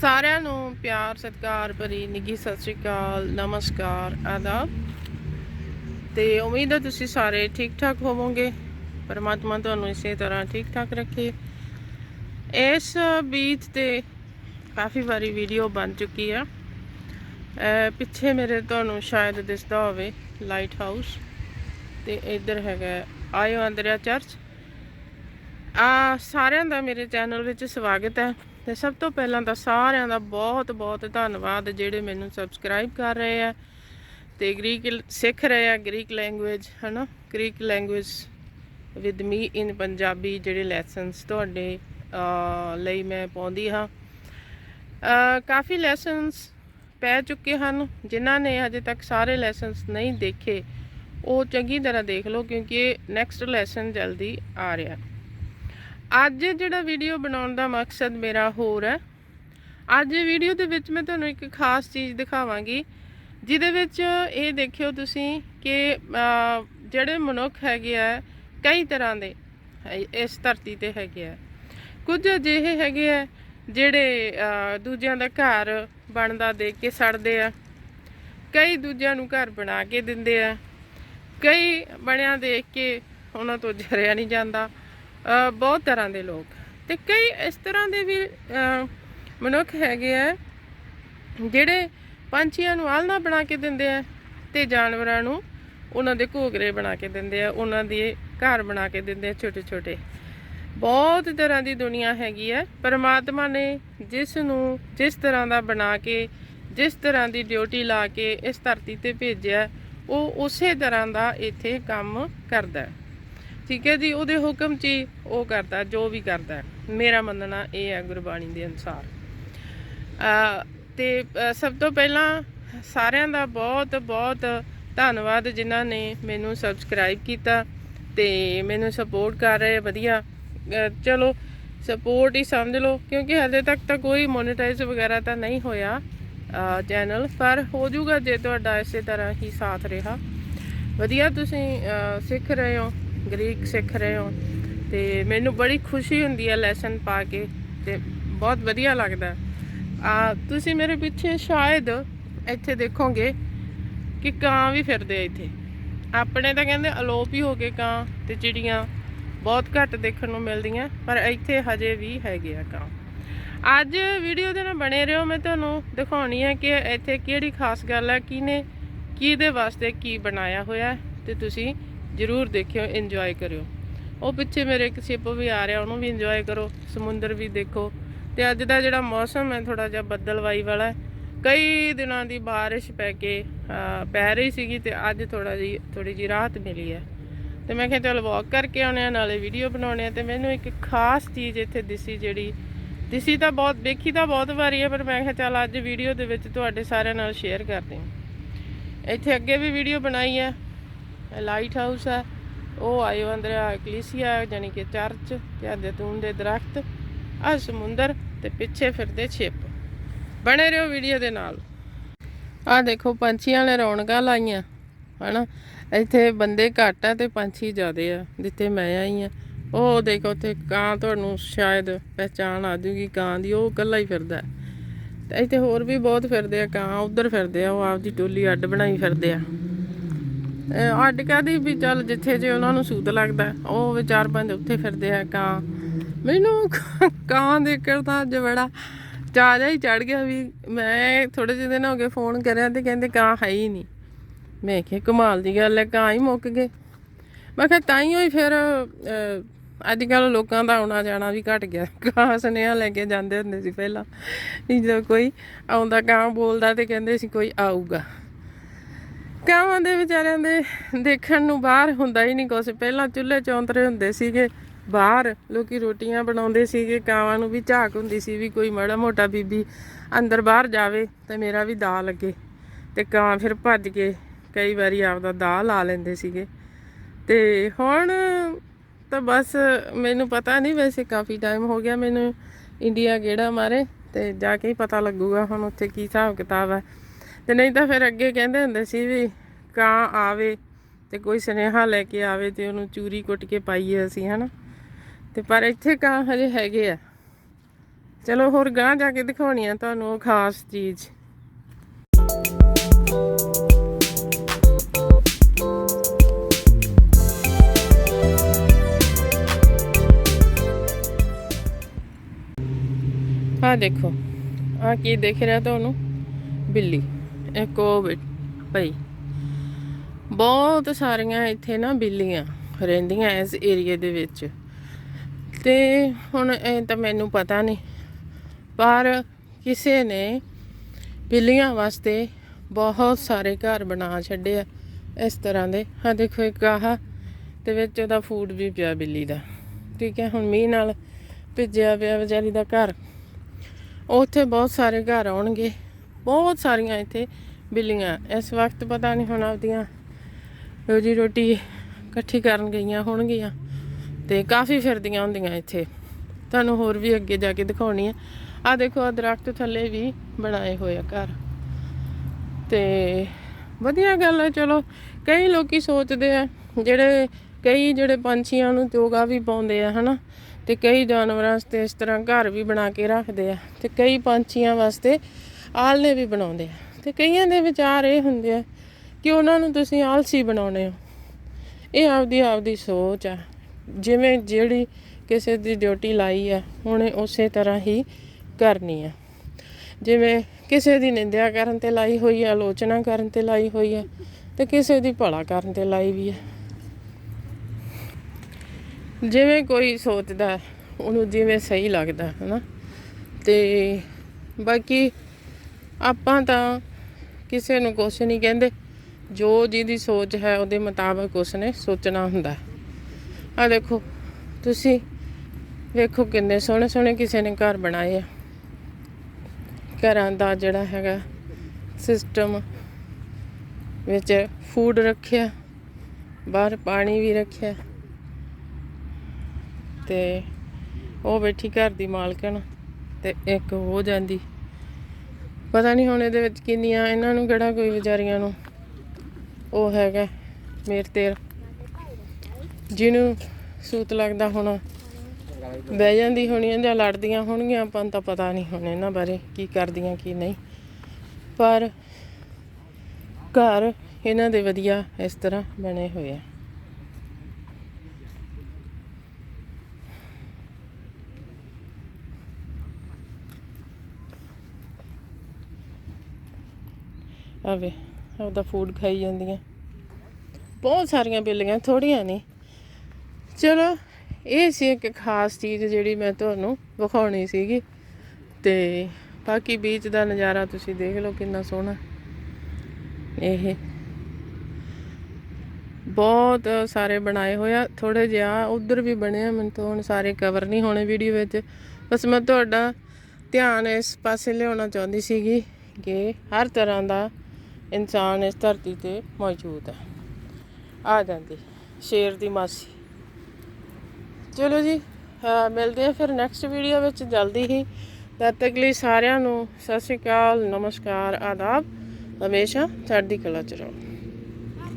ਸਾਰਿਆਂ ਨੂੰ ਪਿਆਰ, ਸਤਿਕਾਰ, ਭਰੀ ਨਿੱਘੀ ਸਤਿ ਸ਼੍ਰੀ ਅਕਾਲ, ਨਮਸਕਾਰ, ਆਦਾਬ। ਤੇ ਉਮੀਦ ਹੈ ਤੁਸੀਂ ਸਾਰੇ ਠੀਕ ਠਾਕ ਹੋਵੋਗੇ। ਪਰਮਾਤਮਾ ਤੁਹਾਨੂੰ ਇਸੇ ਤਰ੍ਹਾਂ ਠੀਕ ਠਾਕ ਰੱਖੇ। ਇਸ ਬੀਚ ਤੇ ਕਾਫੀ ਵਾਰੀ ਵੀਡੀਓ ਬਣ ਚੁੱਕੀ ਆ। ਪਿੱਛੇ ਮੇਰੇ ਤੁਹਾਨੂੰ ਸ਼ਾਇਦ ਦਿਸਦਾ ਹੋਵੇ ਲਾਈਟ ਹਾਊਸ। ਤੇ ਇੱਧਰ ਹੈਗਾ, ਆਇਓ ਅੰਦਰਿਆ ਚਰਚ। ਆ, ਸਾਰਿਆਂ ਦਾ ਮੇਰੇ ਚੈਨਲ ਵਿੱਚ ਸਵਾਗਤ ਹੈ। ਤੇ ਸਭ ਤੋਂ ਪਹਿਲਾਂ ਤਾਂ ਸਾਰਿਆਂ ਦਾ ਬਹੁਤ ਬਹੁਤ ਧੰਨਵਾਦ ਜਿਹੜੇ ਮੈਨੂੰ ਸਬਸਕ੍ਰਾਈਬ ਕਰ ਰਹੇ ਆ ਤੇ ਗ੍ਰੀਕ ਸਿੱਖ ਰਹੇ ਆ ਗ੍ਰੀਕ ਲੈਂਗੁਏਜ ਹਨਾ? Greek language with me in Punjabi ਜਿਹੜੇ ਲੈਸਨਸ ਤੁਹਾਡੇ ਲਈ ਮੈਂ ਪਾਉਂਦੀ ਹਾਂ। ਕਾਫੀ ਲੈਸਨਸ ਪੈ ਚੁੱਕੇ ਹਨ, ਜਿਨ੍ਹਾਂ ਨੇ ਅਜੇ ਤੱਕ ਸਾਰੇ ਲੈਸਨਸ ਨਹੀਂ ਦੇਖੇ। ਉਹ ਚੰਗੀ ਤਰ੍ਹਾਂ ਦੇਖ ਲਓ ਕਿਉਂਕਿ ਨੈਕਸਟ ਲੈਸਨ ਜਲਦੀ ਆ ਰਿਹਾ। ਅੱਜ ਜਿਹੜਾ ਵੀਡੀਓ ਬਣਾਉਣ ਦਾ ਮਕਸਦ ਮੇਰਾ ਹੋਰ ਹੈ। ਅੱਜ ਵੀਡੀਓ ਦੇ ਵਿੱਚ ਮੈਂ ਤੁਹਾਨੂੰ ਇੱਕ ਖਾਸ ਚੀਜ਼ ਦਿਖਾਵਾਂਗੀ, ਜਿਹਦੇ ਵਿੱਚ ਇਹ ਦੇਖਿਓ ਤੁਸੀਂ ਕਿ ਜਿਹੜੇ ਮਨੁੱਖ ਹੈਗੇ ਆ, ਕਈ ਤਰ੍ਹਾਂ ਦੇ ਇਸ ਧਰਤੀ ਤੇ ਹੈਗੇ ਆ। ਕੁਝ ਅਜਿਹੇ ਹੈਗੇ ਆ ਜਿਹੜੇ ਦੂਜਿਆਂ ਦਾ ਘਰ ਬਣਦਾ ਦੇਖ ਕੇ ਸੜਦੇ ਆ। ਕਈ ਦੂਜਿਆਂ ਨੂੰ ਘਰ ਬਣਾ ਕੇ ਦਿੰਦੇ ਆ। ਕਈ ਬਣਿਆ ਦੇਖ ਕੇ ਉਹਨਾਂ ਤੋਂ ਜਰਿਆ ਨਹੀਂ ਜਾਂਦਾ। ਬਹੁਤ ਤਰ੍ਹਾਂ ਦੇ ਲੋਕ। ਤੇ ਕਈ ਇਸ ਤਰ੍ਹਾਂ ਦੇ ਵੀ ਮਨੁੱਖ ਹੈਗੇ ਆ, ਜਿਹੜੇ ਪੰਛੀਆਂ ਨੂੰ ਆਲਣਾ ਬਣਾ ਕੇ ਦਿੰਦੇ ਆ ਤੇ ਜਾਨਵਰਾਂ ਨੂੰ ਉਹਨਾਂ ਦੇ ਘੋਗਰੇ ਬਣਾ ਕੇ ਦਿੰਦੇ ਆ, ਉਹਨਾਂ ਦੇ ਘਰ ਬਣਾ ਕੇ ਦਿੰਦੇ ਆ ਛੋਟੇ ਛੋਟੇ ਬਹੁਤ ਤਰ੍ਹਾਂ ਦੀ ਦੁਨੀਆ ਹੈਗੀ ਹੈ ਪਰਮਾਤਮਾ ਨੇ ਜਿਸ ਨੂੰ ਜਿਸ ਤਰ੍ਹਾਂ ਦਾ ਬਣਾ ਕੇ, ਜਿਸ ਤਰ੍ਹਾਂ ਦੀ ਡਿਊਟੀ ਲਾ ਕੇ ਇਸ ਧਰਤੀ ਤੇ ਭੇਜਿਆ, ਉਹ ਉਸੇ ਤਰ੍ਹਾਂ ਦਾ ਇੱਥੇ ਕੰਮ ਕਰਦਾ। ਹੈ ਠੀਕ ਹੈ ਜੀ, ਉਹਦੇ ਹੁਕਮ 'ਚ ਹੀ ਉਹ ਕਰਦਾ, ਜੋ ਵੀ ਕਰਦਾ। ਮੇਰਾ ਮੰਨਣਾ ਇਹ ਹੈ ਗੁਰਬਾਣੀ ਦੇ ਅਨੁਸਾਰ। ਅ ਤੇ ਸਭ ਤੋਂ ਪਹਿਲਾਂ ਸਾਰਿਆਂ ਦਾ ਬਹੁਤ ਬਹੁਤ ਧੰਨਵਾਦ ਜਿਨ੍ਹਾਂ ਨੇ ਮੈਨੂੰ ਸਬਸਕ੍ਰਾਈਬ ਕੀਤਾ ਤੇ ਮੈਨੂੰ ਸਪੋਰਟ ਕਰ ਰਹੇ ਵਧੀਆ। ਚਲੋ ਸਪੋਰਟ ਹੀ ਸਮਝ ਲਓ, ਕਿਉਂਕਿ ਹਲੇ ਤੱਕ ਤਾਂ ਕੋਈ ਮੋਨੇਟਾਈਜ਼ ਵਗੈਰਾ ਤਾਂ ਨਹੀਂ ਹੋਇਆ ਚੈਨਲ ਪਰ ਹੋ ਜਾਊਗਾ ਜੇ ਤੁਹਾਡਾ ਇਸੇ ਤਰ੍ਹਾਂ ਹੀ ਸਾਥ ਰਿਹਾ। ਵਧੀਆ ਤੁਸੀਂ ਸਿੱਖ ਰਹੇ ਹੋ। ਗ੍ਰੀਕ ਸਿੱਖ ਰਹੇ ਹੋ ਤੇ ਮੈਨੂੰ ਬੜੀ ਖੁਸ਼ੀ ਹੁੰਦੀ ਹੈ ਲੈਸਨ ਪਾ ਕੇ ਤੇ ਬਹੁਤ ਵਧੀਆ ਲੱਗਦਾ ਆ, ਤੁਸੀਂ ਮੇਰੇ ਪਿੱਛੇ ਸ਼ਾਇਦ ਇੱਥੇ ਦੇਖੋਗੇ ਕਿ ਕਾਂ ਵੀ ਫਿਰਦੇ ਆ ਇੱਥੇ। ਆਪਣੇ ਤਾਂ ਕਹਿੰਦੇ ਅਲੋਪ ਹੀ ਹੋ ਗਏ ਕਾਂ ਤੇ ਚਿੜੀਆਂ ਬਹੁਤ ਘੱਟ ਦੇਖਣ ਨੂੰ ਮਿਲਦੀਆਂ, ਪਰ ਇੱਥੇ ਹਜੇ ਵੀ ਹੈਗੇ ਆ ਕਾਂ। ਅੱਜ ਵੀਡੀਓ ਦੇ ਨਾਲ ਬਣੇ ਰਹੋ, ਮੈਂ ਤੁਹਾਨੂੰ ਦਿਖਾਉਣੀ ਹੈ ਕਿ ਇੱਥੇ ਕਿਹੜੀ ਖਾਸ ਗੱਲ ਹੈ ਕਿਹਨੇ ਕਿਹਦੇ ਵਾਸਤੇ ਕੀ ਬਣਾਇਆ ਹੋਇਆ ਹੈ ਤੇ ਤੁਸੀਂ ਜਰੂਰ ਦੇਖਿਓ ਇੰਜੋਏ ਕਰਿਓ। ਉਹ ਪਿੱਛੇ ਮੇਰੇ ਇੱਕ ਸ਼ਿਪ ਵੀ ਆ ਰਿਹਾ, ਉਹਨੂੰ ਵੀ ਇੰਜੋਏ ਕਰੋ, ਸਮੁੰਦਰ ਵੀ ਦੇਖੋ। ਤੇ ਅੱਜ ਦਾ ਜਿਹੜਾ ਮੌਸਮ ਹੈ ਥੋੜਾ ਜਿਹਾ ਬੱਦਲਵਾਈ ਵਾਲਾ ਹੈ। ਕਈ ਦਿਨਾਂ ਦੀ ਬਾਰਿਸ਼ ਪੈ ਕੇ ਪੈ ਰਹੀ ਸੀਗੀ ਤੇ ਅੱਜ ਥੋੜਾ ਜੀ ਥੋੜੀ ਜੀ ਰਾਹਤ ਮਿਲੀ ਹੈ। ਤੇ ਮੈਂ ਕਿਹਾ, ਚਲ ਵਾਕ ਕਰਕੇ ਆਉਣੇ ਆ ਨਾਲੇ ਵੀਡੀਓ ਬਣਾਉਣੇ ਆ ਤੇ ਮੈਨੂੰ ਇੱਕ ਖਾਸ ਚੀਜ਼ ਇੱਥੇ ਦਿਸੀ ਜਿਹੜੀ, ਦਿਸੀ ਤਾਂ ਬਹੁਤ, ਦੇਖੀ ਤਾਂ ਬਹੁਤ ਵਾਰੀ ਹੈ, ਪਰ ਮੈਂ ਕਿਹਾ, ਚਲ ਅੱਜ ਵੀਡੀਓ ਦੇ ਵਿੱਚ ਤੁਹਾਡੇ ਸਾਰਿਆਂ ਨਾਲ ਸ਼ੇਅਰ ਕਰਦੇ ਹਾਂ ਇੱਥੇ ਅੱਗੇ ਵੀ ਵੀਡੀਓ ਬਣਾਈ ਹੈ। ਲਾਈਟ ਹਾਊਸ ਹੈ। ਉਹ ਆਇਓ ਅੰਦਰ ਐਕਲੀਸੀਆ ਕਿ ਚਰਚ ਤੇ ਆ ਜ਼ੈਤੂਨ ਦੇ ਦਰਖਤ, ਆ ਸਮੁੰਦਰ ਤੇ ਪਿੱਛੇ ਫਿਰਦੇ ਛਿਪ। ਬਣੇ ਰਹੋ ਵੀਡੀਓ ਦੇ ਨਾਲ। ਆ ਦੇਖੋ, ਪੰਛੀਆਂ ਨੇ ਰੌਣਕਾਂ ਲਾਈਆਂ, ਹਨਾ? ਇੱਥੇ ਬੰਦੇ ਘੱਟ ਆ ਤੇ ਪੰਛੀ ਜ਼ਿਆਦੇ ਆ, ਜਿੱਥੇ ਮੈਂ ਆਈ ਆ। ਉਹ ਦੇਖੋ, ਉੱਥੇ ਕਾਂ ਤੁਹਾਨੂੰ ਸ਼ਾਇਦ ਪਹਿਚਾਣ ਆ ਜੂਗੀ ਕਾਂ ਦੀ, ਉਹ ਇਕੱਲਾ ਹੀ ਫਿਰਦਾ। ਤੇ ਇੱਥੇ ਹੋਰ ਵੀ ਬਹੁਤ ਫਿਰਦੇ ਆ ਕਾਂ ਉਧਰ ਫਿਰਦੇ ਆ, ਉਹ ਆਪਦੀ ਟੋਲੀ ਅੱਡ ਬਣਾਈ ਫਿਰਦੇ ਆ। ਅੱਡ ਕਾਦੀ ਵੀ ਚੱਲ ਜਿੱਥੇ ਜੇ ਉਹਨਾਂ ਨੂੰ ਸੂਤ ਲੱਗਦਾ ਉਹ ਵੀ ਚਾਰ ਪੰਜ ਉੱਥੇ ਫਿਰਦੇ ਆ ਕਾਂ। ਮੈਨੂੰ ਕਾਂ ਦੇ ਦਾ ਅੱਜ ਬੜਾ ਹੀ ਚੜ ਗਿਆ ਵੀ ਮੈਂ ਥੋੜੇ ਜਿਹੇ ਦਿਨ ਹੋ ਗਏ ਫੋਨ ਕਰਿਆ ਤੇ ਕਹਿੰਦੇ ਕਾਂ ਹੈ ਹੀ ਨਹੀਂ। ਮੈਂ ਕਿਹਾ ਕਮਾਲ ਦੀ ਗੱਲ ਹੈ ਕਾਂ ਹੀ ਮੁੱਕ ਗਏ। ਮੈਂ ਕਿਹਾ ਤਾਂ ਹੀ ਹੋਈ ਫਿਰ ਅਹ, ਅੱਜ ਕੱਲ ਲੋਕਾਂ ਦਾ ਆਉਣਾ ਜਾਣਾ ਵੀ ਘਟ ਗਿਆ। ਕਾਂ ਸੁਨੇਹਾ ਲੈ ਕੇ ਜਾਂਦੇ ਹੁੰਦੇ ਸੀ ਪਹਿਲਾਂ ਵੀ ਜਦੋਂ ਕੋਈ ਆਉਂਦਾ ਕਾਂ ਬੋਲਦਾ ਤੇ ਕਹਿੰਦੇ ਸੀ ਕੋਈ ਆਊਗਾ। ਕਾਵਾਂ ਦੇ ਵਿਚਾਰਿਆਂ ਦੇ ਦੇਖਣ ਨੂੰ ਬਾਹਰ ਹੁੰਦਾ ਹੀ ਨਹੀਂ ਕੁਛ। ਪਹਿਲਾਂ ਚੁੱਲ੍ਹੇ ਚੌਂਤਰੇ ਹੁੰਦੇ ਸੀਗੇ ਬਾਹਰ, ਲੋਕੀ ਰੋਟੀਆਂ ਬਣਾਉਂਦੇ ਸੀਗੇ ਕਾਵਾਂ ਨੂੰ ਵੀ ਝਾਕ ਹੁੰਦੀ ਸੀ ਵੀ ਕੋਈ ਮਾੜਾ ਮੋਟਾ ਬੀਬੀ ਅੰਦਰ ਬਾਹਰ ਜਾਵੇ ਤੇ ਮੇਰਾ ਵੀ ਦਾ ਲੱਗੇ। ਤੇ ਕਾਂ ਫਿਰ ਭੱਜ ਕੇ ਕਈ ਵਾਰੀ ਆਪਦਾ ਦਾ ਲਾ ਲੈਂਦੇ ਸੀਗੇ। ਤੇ ਹੁਣ ਤਾਂ ਬਸ ਮੈਨੂੰ ਪਤਾ ਨਹੀਂ ਵੈਸੇ ਕਾਫੀ ਟਾਈਮ ਹੋ ਗਿਆ ਮੈਨੂੰ ਇੰਡੀਆ ਗੇੜਾ ਮਾਰੇ ਤੇ ਜਾ ਕੇ ਹੀ ਪਤਾ ਲੱਗੂਗਾ ਹੁਣ ਉੱਥੇ ਕੀ ਹਿਸਾਬ ਕਿਤਾਬ ਹੈ। ਤੇ ਨਹੀਂ ਤਾਂ ਫਿਰ ਅੱਗੇ ਕਹਿੰਦੇ ਹੁੰਦੇ ਸੀ ਵੀ ਕਾਂ ਆਵੇ ਤੇ ਕੋਈ ਸੁਨੇਹਾ ਲੈ ਕੇ ਆਵੇ ਤੇ ਉਹਨੂੰ ਚੂਰੀ ਕੁੱਟ ਕੇ ਪਾਈਏ ਅਸੀਂ, ਹਨਾ? ਤੇ ਪਰ ਇੱਥੇ ਕਾਂ ਹਜੇ ਹੈਗੇ ਆ। ਚਲੋ ਹੋਰ ਗਾਂ ਜਾ ਕੇ ਦਿਖਾਉਣੀ ਆ ਤੁਹਾਨੂੰ ਉਹ ਖਾਸ ਚੀਜ਼। ਆ ਦੇਖੋ ਆ ਕੀ ਦੇਖ ਰਿਹਾ ਤੁਹਾਨੂੰ? ਬਿੱਲੀ। ਇੱਕ ਉਹ ਬੈ- ਪਈ ਬਹੁਤ ਸਾਰੀਆਂ ਇੱਥੇ ਨਾ ਬਿੱਲੀਆਂ ਰਹਿੰਦੀਆਂ ਇਸ ਏਰੀਏ ਦੇ ਵਿੱਚ। ਤੇ ਹੁਣ ਇਹ ਤਾਂ ਮੈਨੂੰ ਪਤਾ ਨਹੀਂ, ਪਰ ਕਿਸੇ ਨੇ ਬਿੱਲੀਆਂ ਵਾਸਤੇ ਬਹੁਤ ਸਾਰੇ ਘਰ ਬਣਾ ਛੱਡੇ ਆ ਇਸ ਤਰ੍ਹਾਂ ਦੇ। ਆ ਦੇਖੋ ਇੱਕ ਆਹ, ਤੇ ਵਿੱਚ ਉਹਦਾ ਫੂਡ ਵੀ ਪਿਆ ਬਿੱਲੀ ਦਾ। ਠੀਕ ਹੈ, ਹੁਣ ਮੀਂਹ ਨਾਲ ਭਿੱਜਿਆ ਪਿਆ ਵਿਚਾਰੀ ਦਾ ਘਰ। ਉੱਥੇ ਬਹੁਤ ਸਾਰੇ ਘਰ ਆਉਣਗੇ। ਬਹੁਤ ਸਾਰੀਆਂ ਇੱਥੇ ਬਿੱਲੀਆਂ। ਇਸ ਵਕਤ ਪਤਾ ਨਹੀਂ ਹੁਣ ਆਪਦੀਆਂ ਰੋਜੀ ਰੋਟੀ ਇਕੱਠੀ ਕਰਨ ਗਈਆਂ ਹੋਣਗੀਆਂ ਤੇ ਕਾਫੀ ਫਿਰਦੀਆਂ ਹੁੰਦੀਆਂ ਇੱਥੇ। ਤੁਹਾਨੂੰ ਹੋਰ ਵੀ ਅੱਗੇ ਜਾ ਕੇ ਦਿਖਾਉਣੀ ਆ। ਆ ਦੇਖੋ ਆ ਦਰਖਤ ਥੱਲੇ ਵੀ ਬਣਾਏ ਹੋਏ ਆ ਘਰ। ਤੇ ਵਧੀਆ ਗੱਲ ਹੈ ਚਲੋ, ਕਈ ਲੋਕੀ ਸੋਚਦੇ ਆ, ਜਿਹੜੇ ਕਈ ਜਿਹੜੇ ਪੰਛੀਆਂ ਨੂੰ ਚੋਗਾ ਵੀ ਪਾਉਂਦੇ ਆ, ਹਨਾ? ਤੇ ਕਈ ਜਾਨਵਰਾਂ ਵਾਸਤੇ ਇਸ ਤਰ੍ਹਾਂ ਘਰ ਵੀ ਬਣਾ ਕੇ ਰੱਖਦੇ ਆ ਤੇ ਕਈ ਪੰਛੀਆਂ ਵਾਸਤੇ ਆਲਣੇ ਵੀ ਬਣਾਉਂਦੇ ਆ। ਤੇ ਕਈਆਂ ਦੇ ਵਿਚਾਰ ਇਹ ਹੁੰਦੇ ਆ ਕਿ ਉਹਨਾਂ ਨੂੰ ਤੁਸੀਂ ਆਲਸੀ ਬਣਾਉਣੇ ਹੋ। ਇਹ ਆਪਦੀ ਆਪਦੀ ਸੋਚ ਆ। ਜਿਵੇਂ ਜਿਹੜੀ ਕਿਸੇ ਦੀ ਡਿਊਟੀ ਲਾਈ ਆ, ਉਹਨੇ ਉਸੇ ਤਰ੍ਹਾਂ ਹੀ ਕਰਨੀ ਆ। ਜਿਵੇਂ ਕਿਸੇ ਦੀ ਨਿੰਦਿਆ ਕਰਨ ਤੇ ਲਾਈ ਹੋਈ ਹੈ ਆਲੋਚਨਾ ਕਰਨ ਤੇ ਲਾਈ ਹੋਈ ਹੈ ਤੇ ਕਿਸੇ ਦੀ ਭਲਾ ਕਰਨ ਤੇ ਲਾਈ ਵੀ ਹੈ ਜਿਵੇਂ ਕੋਈ ਸੋਚਦਾ, ਉਹਨੂੰ ਜਿਵੇਂ ਸਹੀ ਲੱਗਦਾ ਹੈ ਨਾ ਤੇ ਬਾਕੀ ਆਪਾਂ ਤਾਂ ਕਿਸੇ ਨੂੰ ਕੁਛ ਨਹੀਂ ਕਹਿੰਦੇ। ਜੋ ਜਿਹਦੀ ਸੋਚ ਹੈ, ਉਹਦੇ ਮੁਤਾਬਕ ਉਸਨੇ ਸੋਚਣਾ ਹੁੰਦਾ ਆ ਦੇਖੋ, ਤੁਸੀਂ ਵੇਖੋ ਕਿੰਨੇ ਸੋਹਣੇ ਸੋਹਣੇ ਕਿਸੇ ਨੇ ਘਰ ਬਣਾਏ ਆ। ਘਰਾਂ ਦਾ ਜਿਹੜਾ ਹੈਗਾ ਸਿਸਟਮ ਵਿੱਚ ਫੂਡ ਰੱਖਿਆ, ਬਾਹਰ ਪਾਣੀ ਵੀ ਰੱਖਿਆ। ਤੇ ਉਹ ਬੈਠੀ ਘਰ ਦੀ ਮਾਲਕਣ ਤੇ ਇੱਕ ਹੋ ਜਾਂਦੀ। ਪਤਾ ਨਹੀਂ ਹੁਣ ਇਹਦੇ ਵਿੱਚ ਕਿੰਨੀਆਂ, ਇਹਨਾਂ ਨੂੰ ਕਿਹੜਾ ਕੋਈ ਵਿਚਾਰੀਆਂ ਨੂੰ ਉਹ ਹੈਗਾ, ਮੇਰ ਤੇਰ। ਜਿਹਨੂੰ ਸੂਤ ਲੱਗਦਾ ਹੋਣਾ ਬਹਿ ਜਾਂਦੀ ਹੋਣੀਆਂ ਜਾਂ ਲੜਦੀਆਂ ਹੋਣਗੀਆਂ, ਆਪਾਂ ਨੂੰ ਤਾਂ ਪਤਾ ਨਹੀਂ ਹੁਣ ਇਹਨਾਂ ਬਾਰੇ ਕੀ ਕਰਦੀਆਂ, ਕੀ ਨਹੀਂ। ਪਰ ਘਰ ਇਹਨਾਂ ਦੇ ਵਧੀਆ ਇਸ ਤਰ੍ਹਾਂ ਬਣੇ ਹੋਏ ਆ। ਆਵੇ, ਆਪਦਾ ਫੂਡ ਖਾਈ ਜਾਂਦੀਆਂ। ਬਹੁਤ ਸਾਰੀਆਂ ਬਿੱਲੀਆਂ ਥੋੜੀਆਂ ਨਹੀਂ ਚਲੋ, ਇਹ ਸੀ ਇੱਕ ਖਾਸ ਚੀਜ਼ ਜਿਹੜੀ ਮੈਂ ਤੁਹਾਨੂੰ ਵਿਖਾਉਣੀ ਸੀਗੀ। ਤੇ ਬਾਕੀ ਬੀਚ ਦਾ ਨਜ਼ਾਰਾ ਤੁਸੀਂ ਦੇਖ ਲਓ ਕਿੰਨਾ ਸੋਹਣਾ। ਇਹ ਬਹੁਤ ਸਾਰੇ ਬਣਾਏ ਹੋਇਆ ਥੋੜੇ ਜਿਹਾ ਉਧਰ ਵੀ ਬਣਿਆ, ਮੈਨੂੰ ਤਾਂ ਹੁਣ ਸਾਰੇ ਕਵਰ ਨਹੀਂ ਹੋਣੇ ਵੀਡੀਓ ਵਿੱਚ। ਬਸ ਮੈਂ ਤੁਹਾਡਾ ਧਿਆਨ ਇਸ ਪਾਸੇ ਲਿਆਉਣਾ ਚਾਹੁੰਦੀ ਸੀਗੀ ਕਿ ਹਰ ਤਰ੍ਹਾਂ ਦਾ ਇਨਸਾਨ ਇਸ ਧਰਤੀ ਤੇ ਮੌਜੂਦ ਹੈ। ਆ ਜਾਂਦੀ, ਸ਼ੇਰ ਦੀ ਮਾਸੀ। ਚਲੋ ਜੀ ਮਿਲਦੇ ਆ ਫਿਰ ਨੈਕਸਟ ਵੀਡੀਓ ਵਿੱਚ ਜਲਦੀ ਹੀ। ਤਦ ਤੱਕ ਲਈ ਸਾਰਿਆਂ ਨੂੰ ਸਤਿ ਸ਼੍ਰੀ ਅਕਾਲ, ਨਮਸਕਾਰ, ਆਦਾਬ। ਹਮੇਸ਼ਾ ਚੜ੍ਹਦੀ ਕਲਾ ਚ ਰਹੋ।